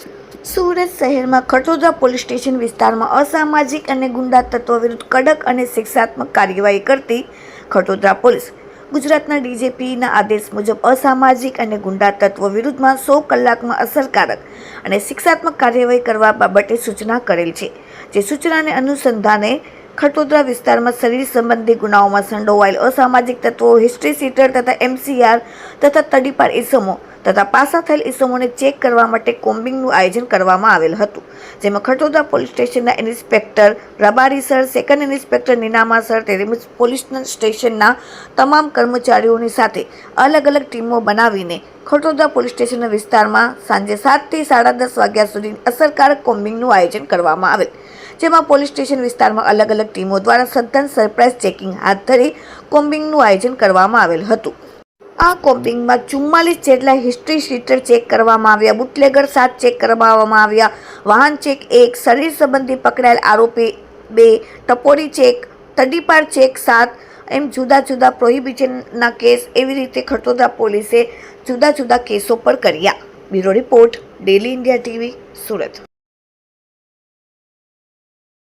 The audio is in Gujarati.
સુરત શહેરમાં ખટોદરા પોલીસ સ્ટેશન વિસ્તારમાં અસામાજિક અને ગુંડા તત્વો વિરુદ્ધ કડક અને શિક્ષાત્મક કાર્યવાહી કરતી ખટોદરા પોલીસ. ગુજરાતના ડીજીપીના આદેશ મુજબ અસામાજિક અને ગુંડા તત્વો વિરુદ્ધમાં સો કલાકમાં અસરકારક અને શિક્ષાત્મક કાર્યવાહી કરવા બાબતે સૂચના કરેલ છે. જે સૂચનાને અનુસંધાને ખટોદરા વિસ્તારમાં શરીર સંબંધી ગુનાઓમાં સંડોવાયેલ અસામાજિક તત્વો હિસ્ટ્રી સીટર તથા એમસીઆર તથા તડીપાર ઇસમો તથા પાસા થયેલ ઇસમોને ચેક કરવા માટે કોમ્બિંગનું આયોજન કરવામાં આવેલ હતું. જેમાં ખટોદરા પોલીસ સ્ટેશનના inspector Rabari sir, second inspector Ninama sir તેમજ પોલીસ સ્ટેશનના તમામ કર્મચારીઓની સાથે અલગ અલગ ટીમો બનાવીને ખટોદરા પોલીસ સ્ટેશનના વિસ્તારમાં સાંજે સાતથી સાડા દસ વાગ્યા સુધી અસરકારક કોમ્બિંગનું આયોજન કરવામાં આવેલ. જેમાં પોલીસ સ્ટેશન વિસ્તારમાં અલગ અલગ ટીમો દ્વારા સઘન સરપ્રાઇઝ ચેકિંગ હાથ ધરી કોમ્બિંગનું આયોજન કરવામાં આવેલ હતું. આ કોમ્બિંગમાં ચુમ્માલીસ જેટલા હિસ્ટ્રી શીટર ચેક કરવામાં આવ્યા, બુટલેગર સાત ચેક કરવામાં આવ્યા, વાહન ચેક એક, શરીર સંબંધી પકડાયેલ આરોપી બે, ટપોરી ચેક, તડીપાર ચેક સાત, એમ જુદા જુદા પ્રોહિબિશનના કેસ એવી રીતે ખટોદા પોલીસે જુદા જુદા કેસો પર કર્યા. Bureau report, daily India TV, Surat.